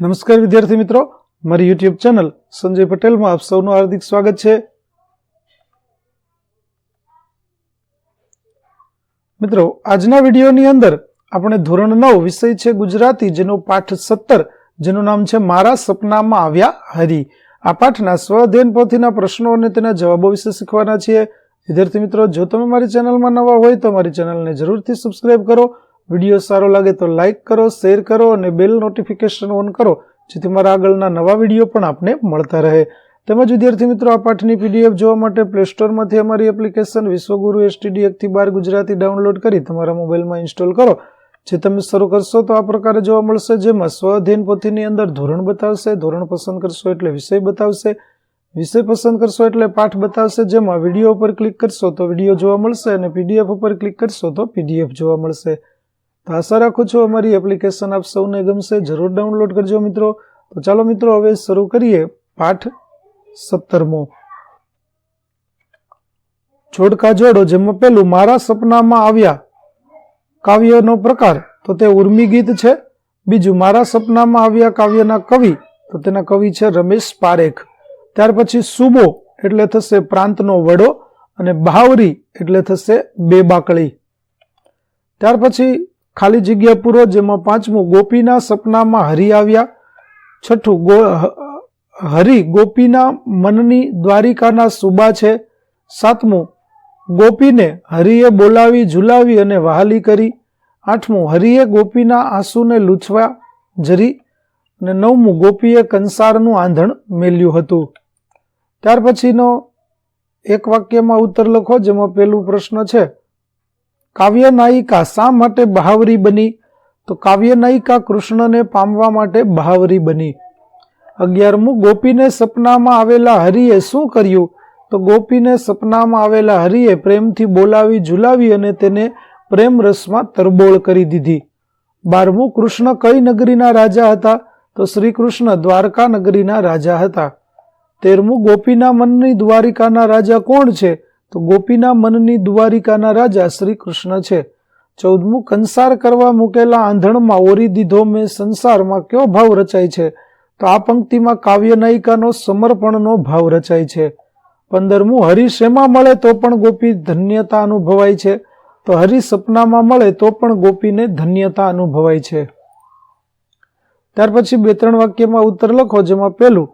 નમસ્કાર વિદ્યાર્થી મિત્રો. મારી યુટ્યુબ ચેનલ સંજય પટેલમાં આપ સૌનું હાર્દિક સ્વાગત છે. મિત્રો, આજના વિડીયોની અંદર આપણે ધોરણ નવ વિષય છે ગુજરાતી, જેનો પાઠ સત્તર, જેનું નામ છે મારા સપનામાં આવ્યા હરી. આ પાઠના સ્વઅધ્યયન પોથીના પ્રશ્નો અને તેના જવાબો વિશે શીખવાના છીએ. વિદ્યાર્થી મિત્રો, જો તમે મારી ચેનલમાં નવા હોય તો મારી ચેનલને જરૂરથી સબસ્ક્રાઇબ કરો. વીડિયો સારો લાગે તો લાઇક કરો, શેર કરો અને બેલ નોટિફિકેશન ઓન કરો, જેથી મારા આગળના નવા વીડિયો પણ આપને મળતા રહે. તેમજ વિદ્યાર્થી મિત્રો, આ પાઠની પીડીએફ જોવા માટે પ્લે સ્ટોરમાંથી અમારી એપ્લિકેશન વિશ્વગુરુ એસટીડી એકથી બાર ગુજરાતી ડાઉનલોડ કરી તમારા મોબાઈલમાં ઇન્સ્ટોલ કરો. જે તમે શરૂ કરશો તો આ પ્રકારે જોવા મળશે, જેમાં સ્વ પોથીની અંદર ધોરણ બતાવશે, ધોરણ પસંદ કરશો એટલે વિષય બતાવશે, વિષય પસંદ કરશો એટલે પાઠ બતાવશે, જેમાં વીડિયો ઉપર ક્લિક કરશો તો વીડિયો જોવા મળશે અને પીડીએફ ઉપર ક્લિક કરશો તો પીડીએફ જોવા મળશે. તો આશા રાખું છું અમારી એપ્લિકેશન આપ સૌને ગમશે. જરૂર ડાઉનલોડ કરજો મિત્રો. તો ચાલો મિત્રો, હવે શરૂ કરીએ પાઠ સત્તરમો. જોડકા જોડો, જેમાં પેલું મારા સપનામાં આવ્યા કાવ્યનો પ્રકાર. તો તે ઉર્મી ગીત છે. બીજું, મારા સપનામાં આવ્યા કાવ્યના કવિ. તો તેના કવિ છે રમેશ પારેખ. ત્યાર પછી સુબો એટલે થશે પ્રાંતનો વડો અને બહાવરી એટલે થશે બે બાકળી. ત્યાર પછી ખાલી જગ્યા પૂરો જેમાં પાંચમું ગોપીના સપનામાં હરી આવ્યા. છઠ્ઠું ગો હરી ગોપીના મનની દ્વારિકાના સુબા છે. સાતમું ગોપીને હરિએ બોલાવી, ઝુલાવી અને વહાલી કરી. આઠમું હરિએ ગોપીના આંસુને લૂછવા જરી અને નવમું ગોપીએ કંસારનું આંધણ મેલ્યું હતું. ત્યાર પછીનો એક વાક્યમાં ઉત્તર લખો જેમાં પહેલું પ્રશ્ન છે કાવ્ય નાયિકા શા માટે બહાવરી બની? તો કાવ્ય નાયિકા કૃષ્ણને પામવા માટે બહાવરી બની. અગિયારમું, ગોપીને સપનામાં આવેલા હરિએ શું કર્યું? તો ગોપીને સપનામાં આવેલા હરિએ પ્રેમથી બોલાવી, ઝુલાવી અને તેને પ્રેમ રસમાં તરબોળ કરી દીધી. બારમું, કૃષ્ણ કઈ નગરીના રાજા હતા? તો શ્રી કૃષ્ણ દ્વારકા નગરીના રાજા હતા. તેરમું, ગોપીના મનની દ્વારિકાના રાજા કોણ છે? તો ગોપીના મનની દ્વારિકાના રાજા શ્રી કૃષ્ણ છે. ચૌદમું, કંસાર કરવા મૂકેલા આંધણમાં ઓરી દીધો મેં સંસારમાં કયો ભાવ રચાય છે? તો આ પંક્તિમાં કાવ્ય નાયિકાનો સમર્પણનો ભાવ રચાય છે. પંદરમું, હરિ શેમાં મળે તો પણ ગોપી ધન્યતા અનુભવાય છે. તો હરિ સપનામાં મળે તો પણ ગોપીને ધન્યતા અનુભવાય છે. ત્યાર પછી બે ત્રણ વાક્યમાં ઉત્તર લખો, જેમાં પહેલું,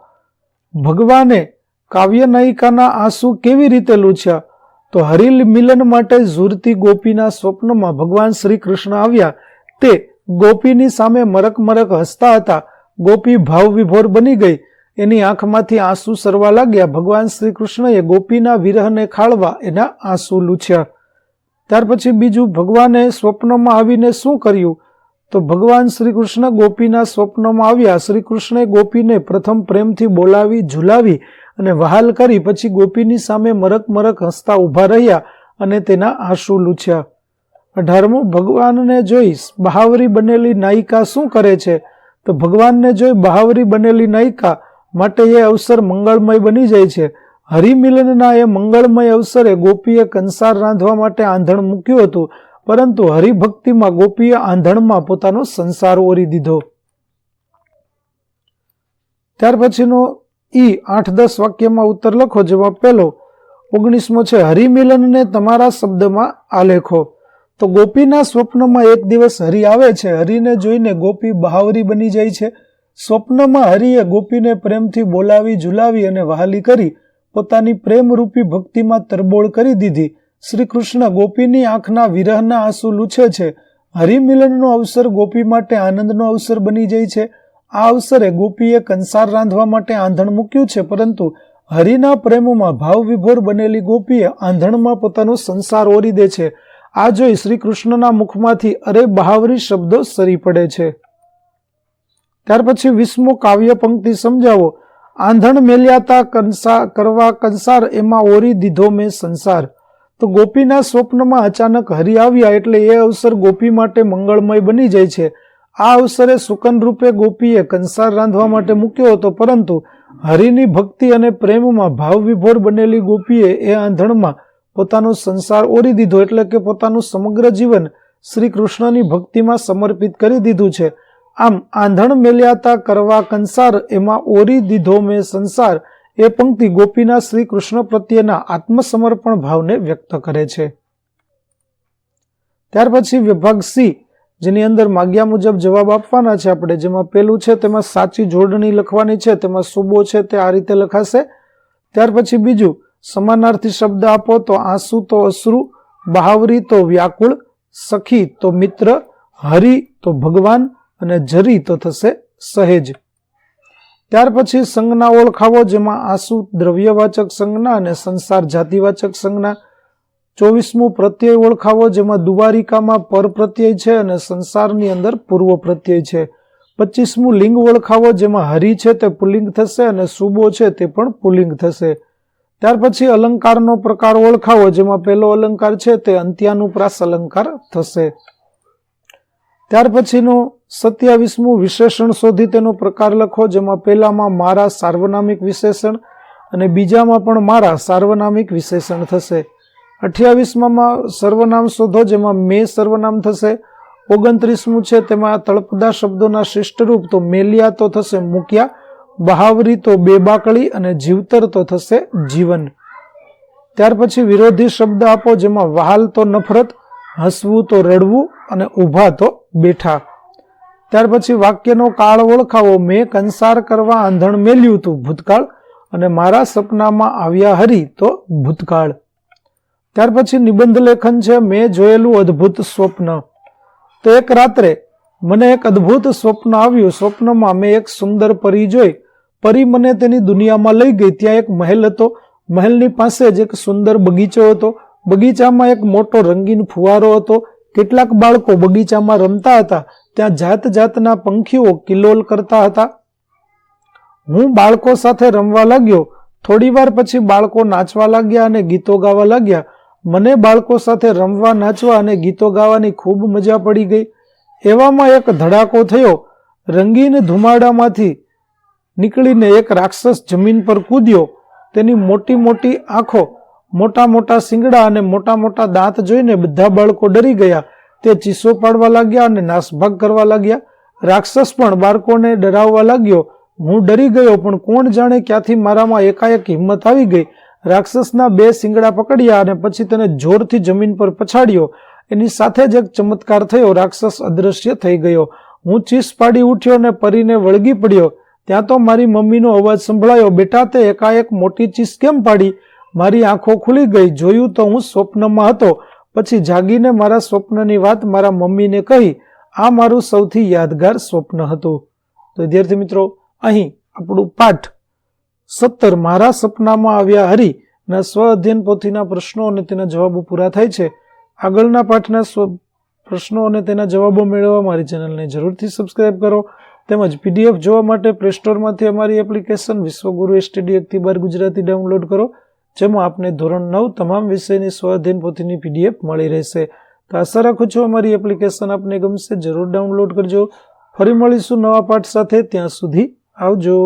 ભગવાને કાવ્ય નાયિકાના આંસુ કેવી રીતે લૂછ્યા? તો હરિલ મિલન માટે ઝૂરતી ગોપીના સ્વપ્નમાં ભગવાન શ્રી કૃષ્ણ આવ્યા. તે ગોપીની સામે મરક મરક હસતા હતા. ગોપી ભાવ વિભોર બની ગઈ. એની આંખમાંથી આંસુ સરવા લાગ્યા. ભગવાન શ્રી કૃષ્ણએ ગોપીના વિરહને ખાળવા એના આંસુ લૂછ્યા. ત્યાર પછી બીજું, ભગવાને સ્વપ્નમાં આવીને શું કર્યું? તો ભગવાન શ્રી કૃષ્ણ ગોપીના સ્વપ્નમાં આવ્યા. શ્રી કૃષ્ણે ગોપીને પ્રથમ પ્રેમથી બોલાવી, ઝુલાવી અને વહાલ કરી પછી ગોપીની સામે મરક મરક હસતા ઊભા રહ્યા અને તેના આંસુ લૂછ્યા. અઢારમું, ભગવાનને જોઈ બહાવરી બનેલી નાયિકા શું કરે છે? તો ભગવાનને જોઈ બહાવરી બનેલી નાયિકા માટે એ અવસર મંગળમય બની જાય છે. હરિમિલનના એ મંગળમય અવસરે ગોપીએ કંસાર રાંધવા માટે આંધણ મૂક્યું હતું, પરંતુ હરિભક્તિમાં ગોપીએ આંધણમાં પોતાનો સંસાર ઓરી દીધો. ત્યાર પછીનો ઈ આઠ દસ વાક્યમાં ઉત્તર લખો જેમાં પહેલો, ઓગણીસમો છે, હરિમિલનને તમારા શબ્દમાં આલેખો. તો ગોપીના સ્વપ્નમાં એક દિવસ હરિ આવે છે, હરિને જોઈને ગોપી બહાવરી બની જાય છે. સ્વપ્નમાં હરિએ ગોપીને પ્રેમથી બોલાવી, ઝુલાવી અને વહાલી કરી, પોતાની પ્રેમરૂપી ભક્તિમાં તરબોળ કરી દીધી. શ્રી કૃષ્ણ ગોપીની આંખના વિરહના આંસુ લૂછે છે. હરિમિલનનો અવસર ગોપી માટે આનંદનો અવસર બની જાય છે. આ અવસરે ગોપીએ કંસાર રાંધવા માટે આંધણ મૂક્યું છે, પરંતુ હરિના પ્રેમમાં ભાવ વિભોર બનેલી ગોપીએ આંધણમાં પોતાનો સંસાર ઓરી દે છે. આ જોઈ શ્રી કૃષ્ણના મુખમાંથી અરે બહાવરી શબ્દો સરી પડે છે. ત્યાર પછી વિસ્મો કાવ્ય પંક્તિ સમજાવો. આંધણ મેલ્યાતા કંસા, કરવા કંસાર એમાં ઓરી દીધો મેં સંસાર. તો ગોપીના સ્વપ્નમાં અચાનક હરિ આવ્યા એટલે એ અવસર ગોપી માટે મંગળમય બની જાય છે. આ અવસરે સુકન રૂપે ગોપીએ કંસાર રાંધવા માટે મૂક્યો હતો, પરંતુ હરિની ભક્તિ અને પ્રેમમાં ભાવ વિભોર બનેલી ગોપીએ એ આંધણમાં પોતાનો સંસાર ઓરી દીધો, એટલે કે પોતાનું સમગ્ર જીવન શ્રી કૃષ્ણની ભક્તિમાં સમર્પિત કરી દીધું છે. આમ, આંધણ મેલ્યાતા કરવા કંસાર એમાં ઓરી દીધો મેં સંસાર, એ પંક્તિ ગોપીના શ્રી કૃષ્ણ પ્રત્યેના આત્મસમર્પણ ભાવને વ્યક્ત કરે છે. ત્યાર પછી વિભાગ સી જેની અંદર માગ્યા મુજબ જવાબ આપવાના છે આપણે. જેમાં પેલું છે, તેમાં સાચી જોડણી લખવાની છે, તેમાં સુબો છે, તે આ રીતે લખાશે. ત્યાર પછી બીજું, સમાનાર્થી શબ્દ આપો તો આંસુ તો અશ્રુ, બહાવરી તો વ્યાકુળ, સખી તો મિત્ર, હરિ તો ભગવાન અને જરી તો થશે સહેજ. ત્યાર પછી સંજ્ઞા ઓળખાવો, જેમાં આંસુ દ્રવ્યવાચક સંજ્ઞા અને સંસાર જાતિવાચક સંજ્ઞા ચોવીસમું પ્રત્યય ઓળખાવો, જેમાં દુવારિકામાં પર પ્રત્યય છે અને સંસારની અંદર પૂર્વ પ્રત્યય છે. પચીસમું લિંગ ઓળખાવો, જેમાં હરિ છે તે પુલ્લિંગ થશે અને સુબો છે તે પણ પુલ્લિંગ થશે. ત્યાર પછી અલંકારનો પ્રકાર ઓળખાવો, જેમાં પહેલો અલંકાર છે તે અંત્યાનુપ્રાસ અલંકાર થશે. ત્યાર પછીનો સત્યાવીસમું વિશેષણ શોધી તેનો પ્રકાર લખો, જેમાં પહેલામાં મારા સાર્વનામિક વિશેષણ અને બીજામાં પણ મારા સાર્વનામિક વિશેષણ થશે. અઠ્યાવીસમાં સર્વનામ શોધો, જેમાં મેં સર્વનામ થશે. ઓગણત્રીસમું છે, તેમાં તળપદા શબ્દોના શિષ્ટરૂપ તો મેલિયા તો થશે મૂક્યા, બહાવરી તો બેબાકળી અને જીવતર તો થશે જીવન. ત્યાર પછી વિરોધી શબ્દ આપો, જેમાં વહાલ તો નફરત, હસવું તો રડવું અને ઊભા તો બેઠા. ત્યાર પછી વાક્યનો કાળ ઓળખાવો, મેં કંસાર કરવા આંધણ મેલ્યું તું ભૂતકાળ અને મારા સપનામાં આવ્યા હરી તો ભૂતકાળ. ત્યાર પછી નિબંધ લેખન છે, મેં જોયેલું અદ્ભુત સ્વપ્ન. તો એક રાત્રે મને એક અદ્ભુત સ્વપ્ન આવ્યું. સ્વપ્નમાં મેં એક સુંદર પરી જોઈ. પરી મને તેની દુનિયામાં લઈ ગઈ. ત્યાં એક મહેલ હતો. મહેલની પાસે જ એક સુંદર બગીચો હતો. બગીચામાં એક મોટો રંગીન ફુવારો હતો. કેટલાક બાળકો બગીચામાં રમતા હતા. ત્યાં જાત જાતના પંખીઓ કિલોલ કરતા હતા. હું બાળકો સાથે રમવા લાગ્યો. થોડી વાર પછી બાળકો નાચવા લાગ્યા અને ગીતો ગાવા લાગ્યા. મને બાળકો સાથે રમવા, નાચવા અને ગીતો ગાવાની ખૂબ મજા પડી ગઈ. એવામાં એક ધડાકો થયો. રંગીન ધુમાડામાંથી નીકળીને એક રાક્ષસ જમીન પર કૂદ્યો. તેની મોટી મોટી આંખો, મોટા મોટા શિંગડા અને મોટા મોટા દાંત જોઈને બધા બાળકો ડરી ગયા. તે ચીસો પાડવા લાગ્યા અને નાસભાગ કરવા લાગ્યા. રાક્ષસ પણ બાળકોને ડરાવવા લાગ્યો. હું ડરી ગયો, પણ કોણ જાણે ક્યાંથી મારામાં એકાએક હિંમત આવી ગઈ. રાક્ષસના બે શિંગડા પકડ્યા અને પછી તેને જોરથી જમીન પર પછાડ્યો. એની સાથે જ એક ચમત્કાર થયો. રાક્ષસ અદૃશ્ય થઈ ગયો. હું ચીસ પાડી ઉઠ્યો અને પરીને વળગી પડ્યો. ત્યાં તો મારી મમ્મીનો અવાજ સંભળાયો, બેટા, તે એકાએક મોટી ચીસ કેમ પાડી? મારી આંખો ખુલી ગઈ. જોયું તો હું સ્વપ્નમાં હતો. પછી જાગીને મારા સ્વપ્નની વાત મારા મમ્મીને કહી. આ મારું સૌથી યાદગાર સ્વપ્ન હતું. તો વિદ્યાર્થી મિત્રો, અહીં આપણું પાઠ સત્તર મારા સપનામાં આવ્યા હરી, ના સ્વ અધ્યયન પોથીના પ્રશ્નો અને તેના જવાબો પૂરા થાય છે. આગળના પાઠના સ્વ પ્રશ્નો અને તેના જવાબો મેળવવા મારી ચેનલને જરૂરથી સબસ્ક્રાઇબ કરો. તેમજ પીડીએફ જોવા માટે પ્લે સ્ટોરમાંથી અમારી એપ્લિકેશન વિશ્વગુરુ એસટીડી એકથી ગુજરાતી ડાઉનલોડ કરો, જેમાં આપને ધોરણ નવ તમામ વિષયની સ્વ અધ્યયન પોથીની પીડીએફ મળી રહેશે. તો આશા રાખું છું અમારી એપ્લિકેશન આપને ગમશે. જરૂર ડાઉનલોડ કરજો. ફરી મળીશું નવા પાઠ સાથે. ત્યાં સુધી આવજો.